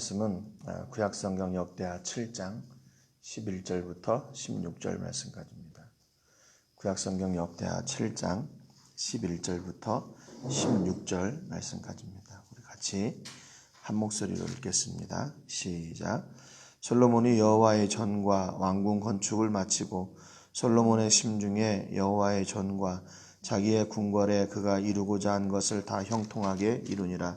말씀은 아, 구약성경 역대하 7장 11절부터 16절 말씀까지입니다. 구약성경 역대하 7장 11절부터 16절 말씀까지입니다. 우리 같이 한 목소리로 읽겠습니다. 시작. 솔로몬이 여호와의 전과 왕궁 건축을 마치고 솔로몬의 심중에 여호와의 전과 자기의 궁궐에 그가 이루고자 한 것을 다 형통하게 이루니라.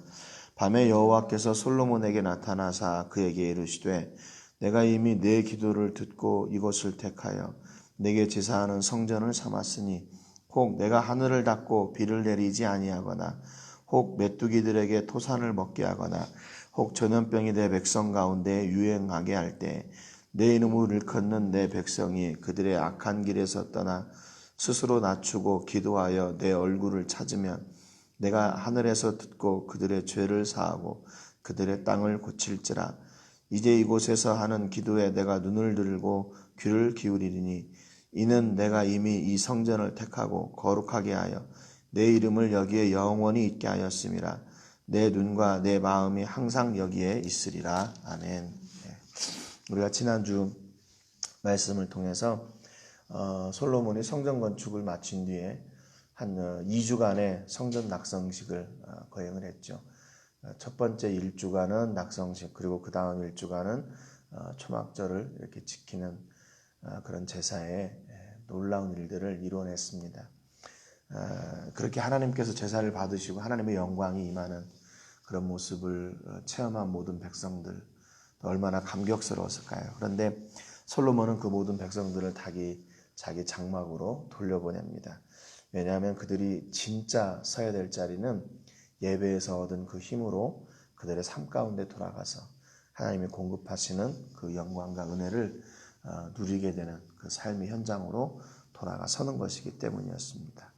밤에 여호와께서 솔로몬에게 나타나사 그에게 이르시되 내가 이미 내 기도를 듣고 이곳을 택하여 내게 제사하는 성전을 삼았으니 혹 내가 하늘을 닫고 비를 내리지 아니하거나 혹 메뚜기들에게 토산을 먹게 하거나 혹 전염병이 내 백성 가운데 유행하게 할 때 내 이름을 일컫는 내 백성이 그들의 악한 길에서 떠나 스스로 낮추고 기도하여 내 얼굴을 찾으면 내가 하늘에서 듣고 그들의 죄를 사하고 그들의 땅을 고칠지라 이제 이곳에서 하는 기도에 내가 눈을 들고 귀를 기울이리니 이는 내가 이미 이 성전을 택하고 거룩하게 하여 내 이름을 여기에 영원히 있게 하였음이라 내 눈과 내 마음이 항상 여기에 있으리라 아멘. 네. 우리가 지난주 말씀을 통해서 어, 솔로몬이 성전 건축을 마친 뒤에 한 2주간의 어, 성전 낙성식을 어, 거행을 했죠. 첫 번째 일주간은 낙성식 그리고 그 다음 일주간은 초막절을 이렇게 지키는 그런 제사에 놀라운 일들을 이뤄냈습니다. 그렇게 하나님께서 제사를 받으시고 하나님의 영광이 임하는 그런 모습을 체험한 모든 백성들 얼마나 감격스러웠을까요? 그런데 솔로몬은 그 모든 백성들을 자기 자기 장막으로 돌려보냅니다. 왜냐하면 그들이 진짜 서야 될 자리는 예배에서 얻은 그 힘으로 그들의 삶 가운데 돌아가서 하나님이 공급하시는 그 영광과 은혜를 어, 누리게 되는 그 삶의 현장으로 돌아가 서는 것이기 때문이었습니다.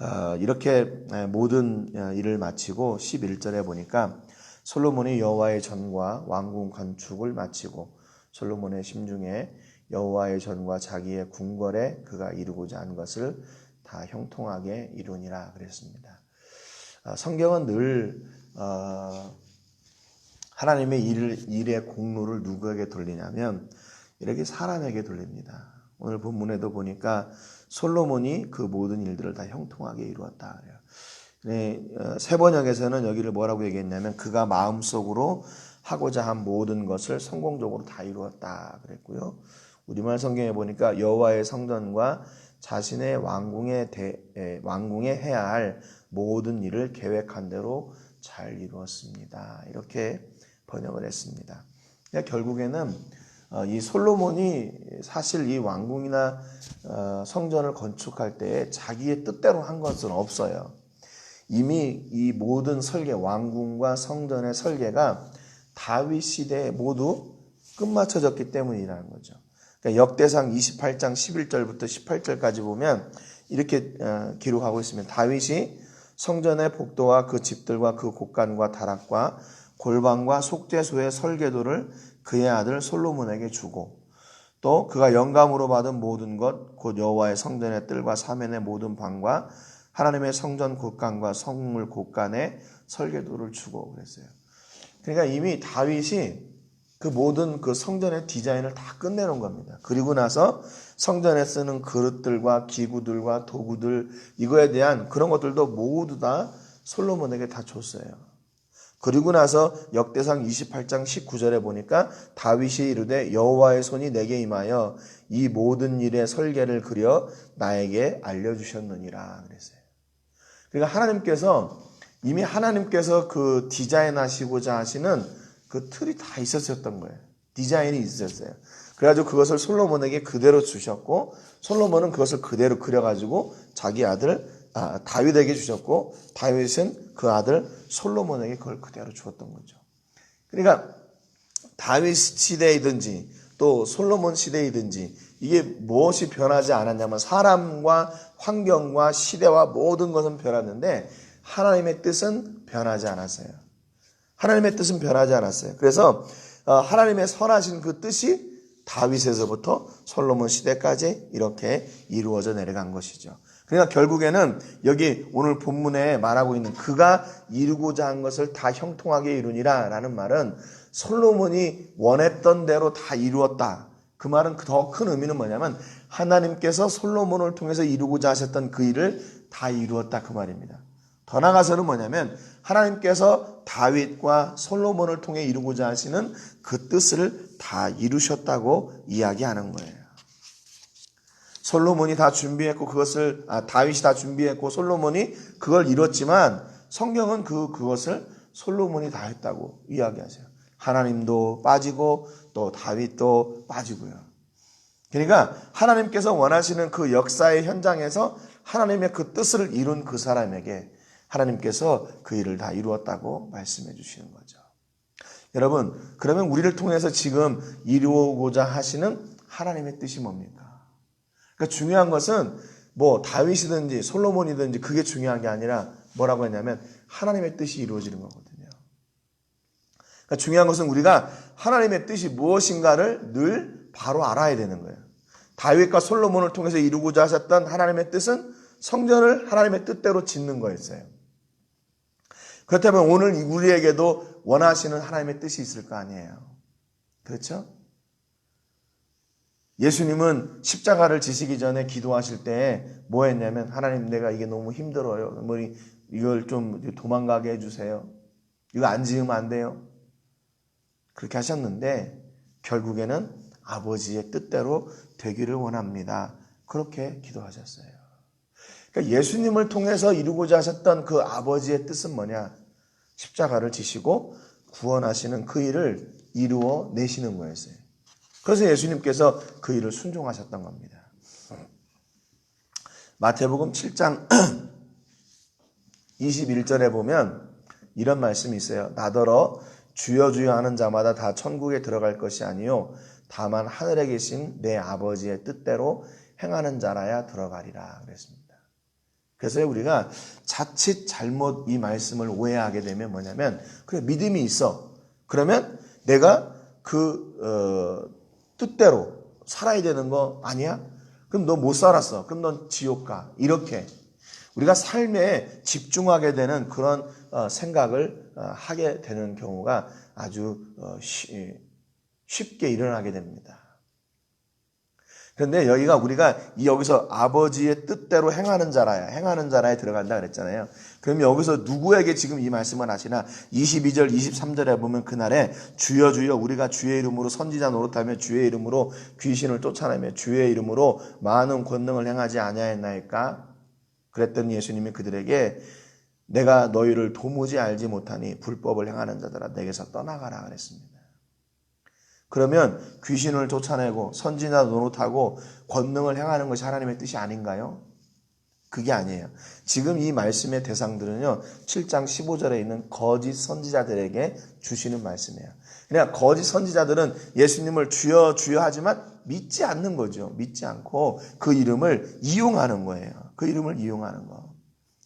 어, 이렇게 모든 어, 일을 마치고 11절에 보니까 솔로몬이 여호와의 전과 왕궁 건축을 마치고 솔로몬의 심중에 여호와의 전과 자기의 궁궐에 그가 이루고자 한 것을 다 형통하게 이루니라 그랬습니다. 아, 성경은 늘 어, 하나님의 일, 일의 공로를 누구에게 돌리냐면 이렇게 사람에게 돌립니다. 오늘 본문에도 보니까 솔로몬이 그 모든 일들을 다 형통하게 이루었다. 네, 어, 세 번역에서는 여기를 뭐라고 얘기했냐면 그가 마음속으로 하고자 한 모든 것을 성공적으로 다 이루었다 그랬고요. 우리말 성경에 보니까 여호와의 성전과 자신의 왕궁에 대, 왕궁에 해야 할 모든 일을 계획한 대로 잘 이루었습니다. 이렇게 번역을 했습니다. 결국에는 어, 이 솔로몬이 사실 이 왕궁이나 어, 성전을 건축할 때 자기의 뜻대로 한 것은 없어요. 이미 이 모든 설계, 왕궁과 성전의 설계가 다윗 시대에 모두 끝마쳐졌기 때문이라는 거죠. 그러니까 역대상 28장 11절부터 18절까지 보면 이렇게 어, 기록하고 있으면 다윗이 성전의 복도와 그 집들과 그 곡간과 다락과 골방과 속죄소의 설계도를 그의 아들 솔로몬에게 주고 또 그가 영감으로 받은 모든 것 곧 여호와의 성전의 뜰과 사면의 모든 방과 하나님의 성전 곳간과 성물 곳간에 설계도를 주고 그랬어요. 그러니까 이미 다윗이 그 모든 그 성전의 디자인을 다 끝내놓은 겁니다. 그리고 나서 성전에 쓰는 그릇들과 기구들과 도구들 이거에 대한 그런 것들도 모두 다 솔로몬에게 다 줬어요. 그리고 나서 역대상 28장 19절에 보니까 다윗이 이르되 여호와의 손이 내게 임하여 이 모든 일의 설계를 그려 나에게 알려주셨느니라 그랬어요. 그러니까 하나님께서 이미 하나님께서 그 디자인하시고자 하시는 그 틀이 다 있었었던 거예요. 디자인이 있었어요. 그래가지고 그것을 솔로몬에게 그대로 주셨고 솔로몬은 그것을 그대로 그려가지고 자기 아들 아, 다윗에게 주셨고 다윗은 그 아들 솔로몬에게 그걸 그대로 주었던 거죠. 그러니까 다윗 시대이든지 또 솔로몬 시대이든지 이게 무엇이 변하지 않았냐면 사람과 환경과 시대와 모든 것은 변했는데 하나님의 뜻은 변하지 않았어요. 하나님의 뜻은 변하지 않았어요. 그래서 어, 하나님의 선하신 그 뜻이 다윗에서부터 솔로몬 시대까지 이렇게 이루어져 내려간 것이죠. 그러니까 결국에는 여기 오늘 본문에 말하고 있는 그가 이루고자 한 것을 다 형통하게 이루니라 라는 말은 솔로몬이 원했던 대로 다 이루었다. 그 말은 더 큰 의미는 뭐냐면 하나님께서 솔로몬을 통해서 이루고자 하셨던 그 일을 다 이루었다 그 말입니다. 더 나아가서는 뭐냐면 하나님께서 다윗과 솔로몬을 통해 이루고자 하시는 그 뜻을 다 이루셨다고 이야기하는 거예요. 솔로몬이 다 준비했고 그것을 아, 다윗이 다 준비했고 솔로몬이 그걸 이뤘지만 성경은 그 그것을 솔로몬이 다 했다고 이야기하세요. 하나님도 빠지고 또 다윗도 빠지고요. 그러니까 하나님께서 원하시는 그 역사의 현장에서 하나님의 그 뜻을 이룬 그 사람에게 하나님께서 그 일을 다 이루었다고 말씀해 주시는 거죠. 여러분, 그러면 우리를 통해서 지금 이루고자 하시는 하나님의 뜻이 뭡니까? 그러니까 중요한 것은 뭐 다윗이든지 솔로몬이든지 그게 중요한 게 아니라 뭐라고 했냐면 하나님의 뜻이 이루어지는 거거든요. 그러니까 중요한 것은 우리가 하나님의 뜻이 무엇인가를 늘 바로 알아야 되는 거예요. 다윗과 솔로몬을 통해서 이루고자 하셨던 하나님의 뜻은 성전을 하나님의 뜻대로 짓는 거였어요. 그렇다면 오늘 우리에게도 원하시는 하나님의 뜻이 있을 거 아니에요. 그렇죠? 예수님은 십자가를 지시기 전에 기도하실 때 뭐 했냐면 하나님 내가 이게 너무 힘들어요. 뭐 이걸 좀 도망가게 해주세요. 이거 안 지으면 안 돼요. 그렇게 하셨는데 결국에는 아버지의 뜻대로 되기를 원합니다. 그렇게 기도하셨어요. 그러니까 예수님을 통해서 이루고자 하셨던 그 아버지의 뜻은 뭐냐? 십자가를 지시고 구원하시는 그 일을 이루어 내시는 거였어요. 그래서 예수님께서 그 일을 순종하셨던 겁니다. 마태복음 7장 21절에 보면 이런 말씀이 있어요. 나더러 주여 주여 하는 자마다 다 천국에 들어갈 것이 아니요 다만 하늘에 계신 내 아버지의 뜻대로 행하는 자라야 들어가리라 그랬습니다. 그래서 우리가 자칫 잘못 이 말씀을 오해하게 되면 뭐냐면 그래 믿음이 있어. 그러면 내가 그 어, 뜻대로 살아야 되는 거 아니야? 그럼 너 못 살았어. 그럼 넌 지옥 가. 이렇게 우리가 삶에 집중하게 되는 그런 어, 생각을 어, 하게 되는 경우가 아주 어, 쉽게 일어나게 됩니다. 그런데 여기가 우리가 여기서 아버지의 뜻대로 행하는 자라야, 행하는 자라에 들어간다 그랬잖아요. 그럼 여기서 누구에게 지금 이 말씀을 하시나? 22절, 23절에 보면 그날에 주여 주여 우리가 주의 이름으로 선지자 노릇하며 주의 이름으로 귀신을 쫓아내며 주의 이름으로 많은 권능을 행하지 아니하였나이까? 그랬더니 예수님이 그들에게 내가 너희를 도무지 알지 못하니 불법을 행하는 자들아 내게서 떠나가라 그랬습니다. 그러면 귀신을 쫓아내고 선지자 노릇하고 권능을 행하는 것이 하나님의 뜻이 아닌가요? 그게 아니에요. 지금 이 말씀의 대상들은요, 7장 15절에 있는 거짓 선지자들에게 주시는 말씀이에요. 그러니까 거짓 선지자들은 예수님을 주여 주여 하지만 믿지 않는 거죠. 믿지 않고 그 이름을 이용하는 거예요. 그 이름을 이용하는 거.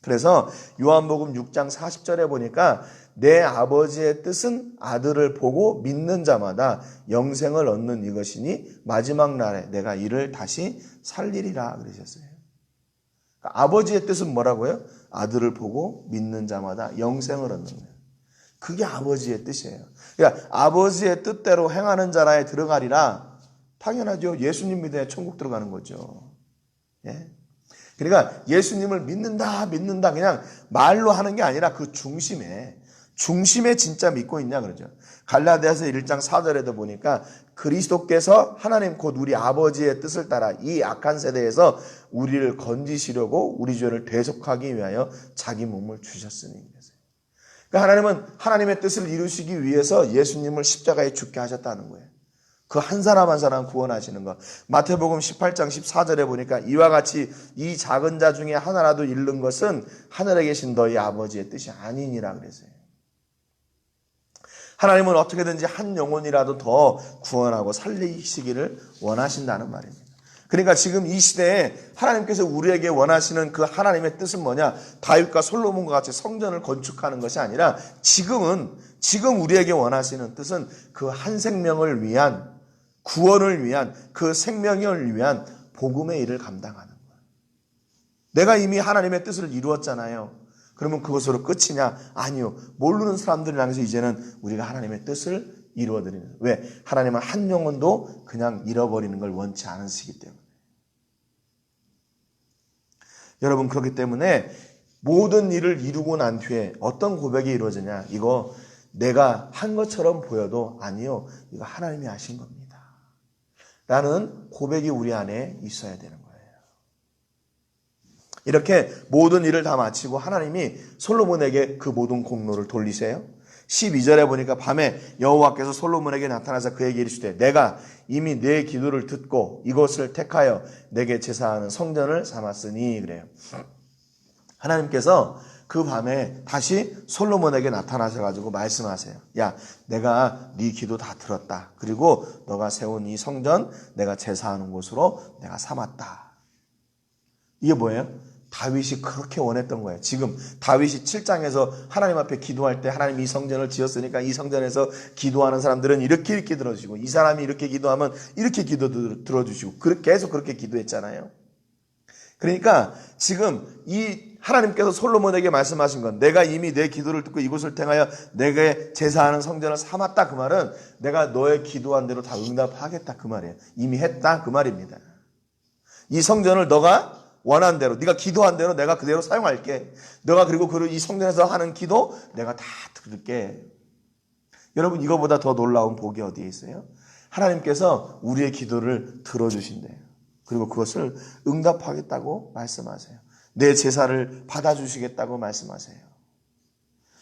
그래서 요한복음 6장 40절에 보니까 내 아버지의 뜻은 아들을 보고 믿는 자마다 영생을 얻는 이것이니 마지막 날에 내가 이를 다시 살리리라 그러셨어요. 그러니까 아버지의 뜻은 뭐라고요? 아들을 보고 믿는 자마다 영생을 얻는 거예요. 그게 아버지의 뜻이에요. 그러니까 아버지의 뜻대로 행하는 자라에 들어가리라. 당연하죠. 예수님 믿어야 천국 들어가는 거죠. 예? 그러니까 예수님을 믿는다, 믿는다 그냥 말로 하는 게 아니라 그 중심에 중심에 진짜 믿고 있냐 그러죠. 갈라디아서 1장 4절에도 보니까 그리스도께서 하나님 곧 우리 아버지의 뜻을 따라 이 악한 세대에서 우리를 건지시려고 우리 죄를 대속하기 위하여 자기 몸을 주셨으니. 그러니까 하나님은 하나님의 뜻을 이루시기 위해서 예수님을 십자가에 죽게 하셨다는 거예요. 그 한 사람 한 사람 구원하시는 것. 마태복음 18장 14절에 보니까 이와 같이 이 작은 자 중에 하나라도 잃는 것은 하늘에 계신 너희 아버지의 뜻이 아니니라 그랬어요. 하나님은 어떻게든지 한 영혼이라도 더 구원하고 살리시기를 원하신다는 말입니다. 그러니까 지금 이 시대에 하나님께서 우리에게 원하시는 그 하나님의 뜻은 뭐냐? 다윗과 솔로몬과 같이 성전을 건축하는 것이 아니라 지금은 지금 우리에게 원하시는 뜻은 그 한 생명을 위한 구원을 위한 그 생명을 위한 복음의 일을 감당하는 거예요. 내가 이미 하나님의 뜻을 이루었잖아요. 그러면 그것으로 끝이냐? 아니요. 모르는 사람들을 향해서 이제는 우리가 하나님의 뜻을 이루어드리는. 왜? 하나님은 한 영혼도 그냥 잃어버리는 걸 원치 않으시기 때문에. 여러분, 그렇기 때문에 모든 일을 이루고 난 뒤에 어떤 고백이 이루어지냐? 이거 내가 한 것처럼 보여도 아니요. 이거 하나님이 하신 겁니다. 라는 고백이 우리 안에 있어야 되는 거예요. 이렇게 모든 일을 다 마치고 하나님이 솔로몬에게 그 모든 공로를 돌리세요. 12절에 보니까 밤에 여호와께서 솔로몬에게 나타나서 그에게 이르시되 내가 이미 내 기도를 듣고 이것을 택하여 내게 제사하는 성전을 삼았으니 그래요. 하나님께서 그 밤에 다시 솔로몬에게 나타나셔 가지고 말씀하세요. 야, 내가 네 기도 다 들었다. 그리고 너가 세운 이 성전 내가 제사하는 곳으로 내가 삼았다. 이게 뭐예요? 다윗이 그렇게 원했던 거예요. 지금 다윗이 7장에서 하나님 앞에 기도할 때 하나님 이 성전을 지었으니까 이 성전에서 기도하는 사람들은 이렇게 이렇게 들어주시고 이 사람이 이렇게 기도하면 이렇게 기도 들어주시고 계속 그렇게 기도했잖아요. 그러니까 지금 이 하나님께서 솔로몬에게 말씀하신 건 내가 이미 내 기도를 듣고 이곳을 통하여 내게 제사하는 성전을 삼았다 그 말은 내가 너의 기도한 대로 다 응답하겠다 그 말이에요. 이미 했다 그 말입니다. 이 성전을 너가 원한 대로 네가 기도한 대로 내가 그대로 사용할게. 너가 그리고 그 이 성전에서 하는 기도 내가 다 들을게. 여러분 이거보다 더 놀라운 복이 어디에 있어요? 하나님께서 우리의 기도를 들어주신대요. 그리고 그것을 응답하겠다고 말씀하세요. 내 제사를 받아주시겠다고 말씀하세요.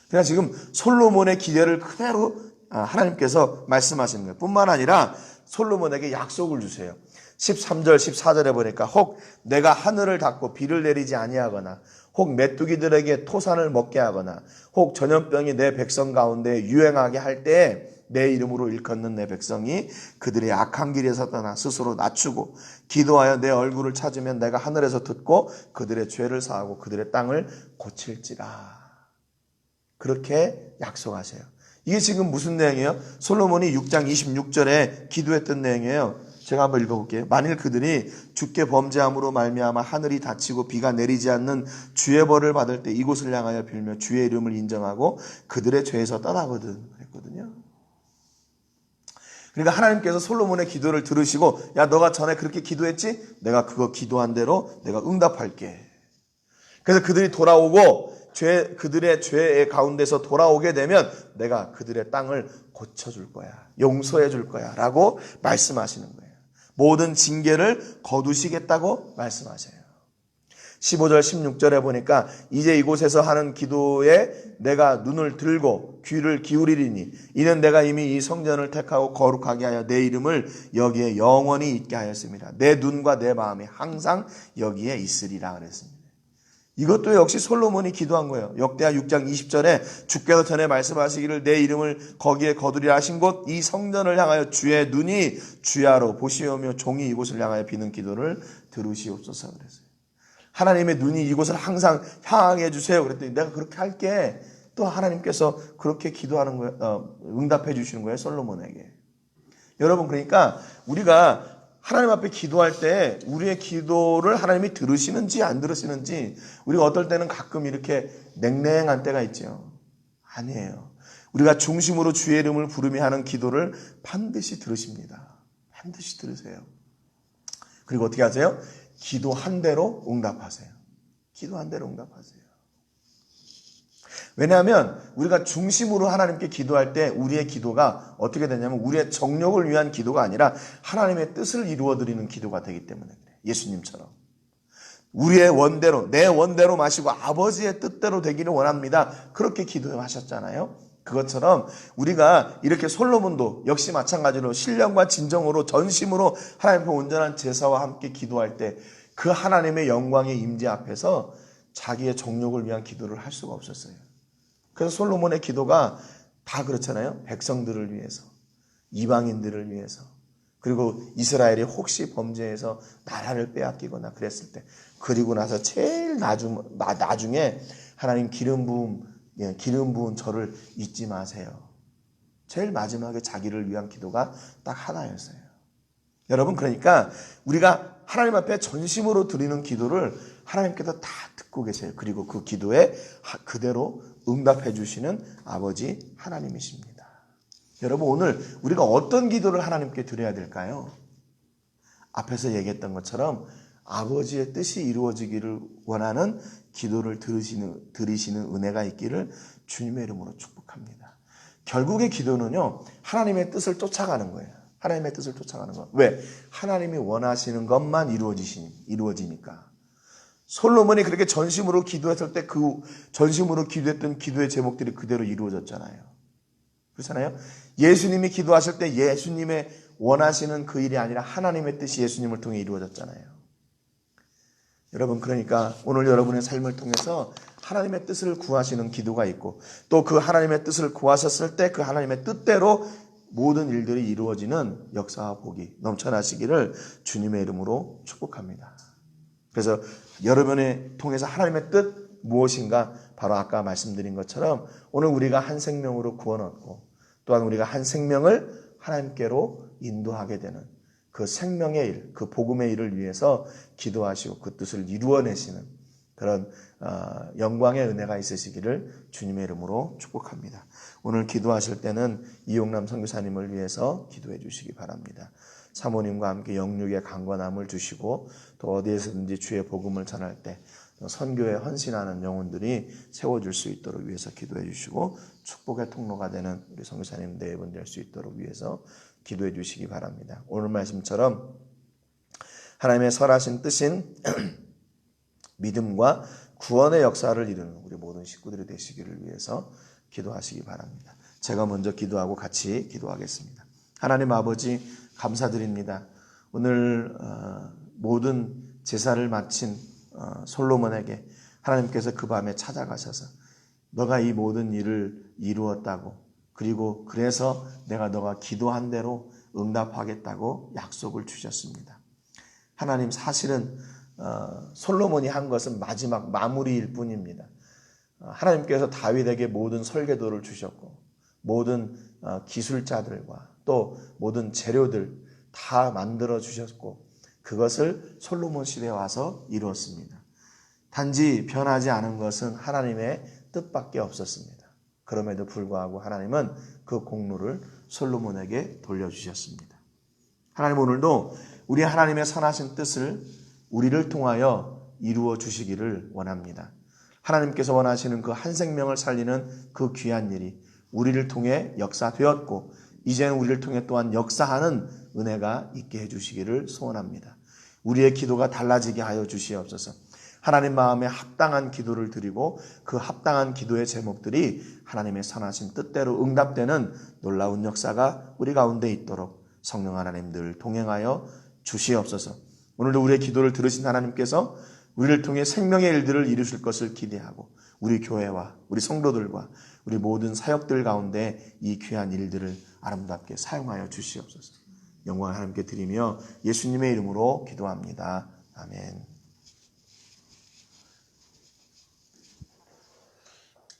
그러니까 지금 솔로몬의 기대를 그대로 아, 하나님께서 말씀하시는 거예요. 뿐만 아니라 솔로몬에게 약속을 주세요. 13절, 14절에 보니까 혹 내가 하늘을 닫고 비를 내리지 아니하거나 혹 메뚜기들에게 토산을 먹게 하거나 혹 전염병이 내 백성 가운데 유행하게 할때내 이름으로 일컫는 내 백성이 그들의 악한 길에서 떠나 스스로 낮추고 기도하여 내 얼굴을 찾으면 내가 하늘에서 듣고 그들의 죄를 사하고 그들의 땅을 고칠지라. 그렇게 약속하세요. 이게 지금 무슨 내용이에요? 솔로몬이 6장 26절에 기도했던 내용이에요. 제가 한번 읽어볼게요. 만일 그들이 주께 범죄함으로 말미암아 하늘이 닫히고 비가 내리지 않는 주의 벌을 받을 때 이곳을 향하여 빌며 주의 이름을 인정하고 그들의 죄에서 떠나거든 그랬거든요. 그러니까 하나님께서 솔로몬의 기도를 들으시고 야 너가 전에 그렇게 기도했지? 내가 그거 기도한 대로 내가 응답할게. 그래서 그들이 돌아오고 죄 그들의 죄의 가운데서 돌아오게 되면 내가 그들의 땅을 고쳐 줄 거야. 용서해 줄 거야 라고 말씀하시는 거예요. 모든 징계를 거두시겠다고 말씀하세요. 15절 16절에 보니까 이제 이곳에서 하는 기도에 내가 눈을 들고 귀를 기울이리니 이는 내가 이미 이 성전을 택하고 거룩하게 하여 내 이름을 여기에 영원히 있게 하였습니다. 내 눈과 내 마음이 항상 여기에 있으리라 그랬습니다. 이것도 역시 솔로몬이 기도한 거예요. 역대하 6장 20절에 주께서 전에 말씀하시기를 내 이름을 거기에 거두리라 하신 곳 이 성전을 향하여 주의 눈이 주야로 보시오며 종이 이곳을 향하여 비는 기도를 들으시옵소서 그랬어요. 하나님의 눈이 이곳을 항상 향하게 해주세요. 그랬더니 내가 그렇게 할게. 또 하나님께서 그렇게 기도하는 거예요. 어, 응답해 주시는 거예요. 솔로몬에게. 여러분 그러니까 우리가 하나님 앞에 기도할 때 우리의 기도를 하나님이 들으시는지 안 들으시는지 우리가 어떨 때는 가끔 이렇게 냉랭한 때가 있죠. 아니에요. 우리가 중심으로 주의 이름을 부르며 하는 기도를 반드시 들으십니다. 반드시 들으세요. 그리고 어떻게 하세요? 기도한 대로 응답하세요. 기도한 대로 응답하세요. 왜냐하면 우리가 중심으로 하나님께 기도할 때 우리의 기도가 어떻게 되냐면 우리의 정력을 위한 기도가 아니라 하나님의 뜻을 이루어 드리는 기도가 되기 때문에 그래요. 예수님처럼. 우리의 원대로 내 원대로 마시고 아버지의 뜻대로 되기를 원합니다. 그렇게 기도하셨잖아요. 그것처럼 우리가 이렇게 솔로몬도 역시 마찬가지로 신령과 진정으로 전심으로 하나님의 온전한 제사와 함께 기도할 때 그 하나님의 영광의 임재 앞에서 자기의 정욕을 위한 기도를 할 수가 없었어요. 그래서 솔로몬의 기도가 다 그렇잖아요. 백성들을 위해서, 이방인들을 위해서, 그리고 이스라엘이 혹시 범죄해서 나라를 빼앗기거나 그랬을 때, 그리고 나서 제일 나중, 나중에 하나님 기름 부음, 예, 기름 부은 저를 잊지 마세요. 제일 마지막에 자기를 위한 기도가 딱 하나였어요. 여러분, 그러니까 우리가 하나님 앞에 전심으로 드리는 기도를 하나님께서 다 듣고 계세요. 그리고 그 기도에 하- 그대로 응답해 주시는 아버지 하나님이십니다. 여러분 오늘 우리가 어떤 기도를 하나님께 드려야 될까요? 앞에서 얘기했던 것처럼 아버지의 뜻이 이루어지기를 원하는 기도를 들으시는, 들으시는 은혜가 있기를 주님의 이름으로 축복합니다. 결국의 기도는요, 하나님의 뜻을 쫓아가는 거예요. 하나님의 뜻을 쫓아가는 거. 왜? 하나님이 원하시는 것만 이루어지시, 이루어지니까. 솔로몬이 그렇게 전심으로 기도했을 때 그 전심으로 기도했던 기도의 제목들이 그대로 이루어졌잖아요. 그렇잖아요. 예수님이 기도하실 때 예수님의 원하시는 그 일이 아니라 하나님의 뜻이 예수님을 통해 이루어졌잖아요. 여러분 그러니까 오늘 여러분의 삶을 통해서 하나님의 뜻을 구하시는 기도가 있고 또 그 하나님의 뜻을 구하셨을 때 그 하나님의 뜻대로 모든 일들이 이루어지는 역사와 복이 넘쳐나시기를 주님의 이름으로 축복합니다. 그래서 여러분의 통해서 하나님의 뜻 무엇인가 바로 아까 말씀드린 것처럼 오늘 우리가 한 생명으로 구원 얻고 또한 우리가 한 생명을 하나님께로 인도하게 되는 그 생명의 일, 그 복음의 일을 위해서 기도하시고 그 뜻을 이루어내시는 그런 어, 영광의 은혜가 있으시기를 주님의 이름으로 축복합니다. 오늘 기도하실 때는 이용남 선교사님을 위해서 기도해 주시기 바랍니다. 사모님과 함께 영육의 강건함을 주시고 또 어디에서든지 주의 복음을 전할 때 선교에 헌신하는 영혼들이 세워질 수 있도록 위해서 기도해 주시고 축복의 통로가 되는 우리 선교사님 네 분 될 수 있도록 위해서 기도해 주시기 바랍니다. 오늘 말씀처럼 하나님의 설하신 뜻인 믿음과 구원의 역사를 이루는 우리 모든 식구들이 되시기를 위해서 기도하시기 바랍니다. 제가 먼저 기도하고 같이 기도하겠습니다. 하나님 아버지 감사드립니다. 오늘 어, 모든 제사를 마친 어, 솔로몬에게 하나님께서 그 밤에 찾아가셔서 너가 이 모든 일을 이루었다고 그리고 그래서 내가 너가 기도한 대로 응답하겠다고 약속을 주셨습니다. 하나님 사실은 어, 솔로몬이 한 것은 마지막 마무리일 뿐입니다. 어, 하나님께서 다윗에게 모든 설계도를 주셨고 모든 어, 기술자들과 또 모든 재료들 다 만들어 주셨고 그것을 솔로몬 시대에 와서 이루었습니다. 단지 변하지 않은 것은 하나님의 뜻밖에 없었습니다. 그럼에도 불구하고 하나님은 그 공로를 솔로몬에게 돌려주셨습니다. 하나님 오늘도 우리 하나님의 선하신 뜻을 우리를 통하여 이루어 주시기를 원합니다. 하나님께서 원하시는 그 한 생명을 살리는 그 귀한 일이 우리를 통해 역사되었고 이제는 우리를 통해 또한 역사하는 은혜가 있게 해주시기를 소원합니다. 우리의 기도가 달라지게 하여 주시옵소서. 하나님 마음에 합당한 기도를 드리고 그 합당한 기도의 제목들이 하나님의 선하신 뜻대로 응답되는 놀라운 역사가 우리 가운데 있도록 성령 하나님들 동행하여 주시옵소서. 오늘도 우리의 기도를 들으신 하나님께서 우리를 통해 생명의 일들을 이루실 것을 기대하고 우리 교회와 우리 성도들과 우리 모든 사역들 가운데 이 귀한 일들을 아름답게 사용하여 주시옵소서. 영광 하나님께 드리며 예수님의 이름으로 기도합니다. 아멘.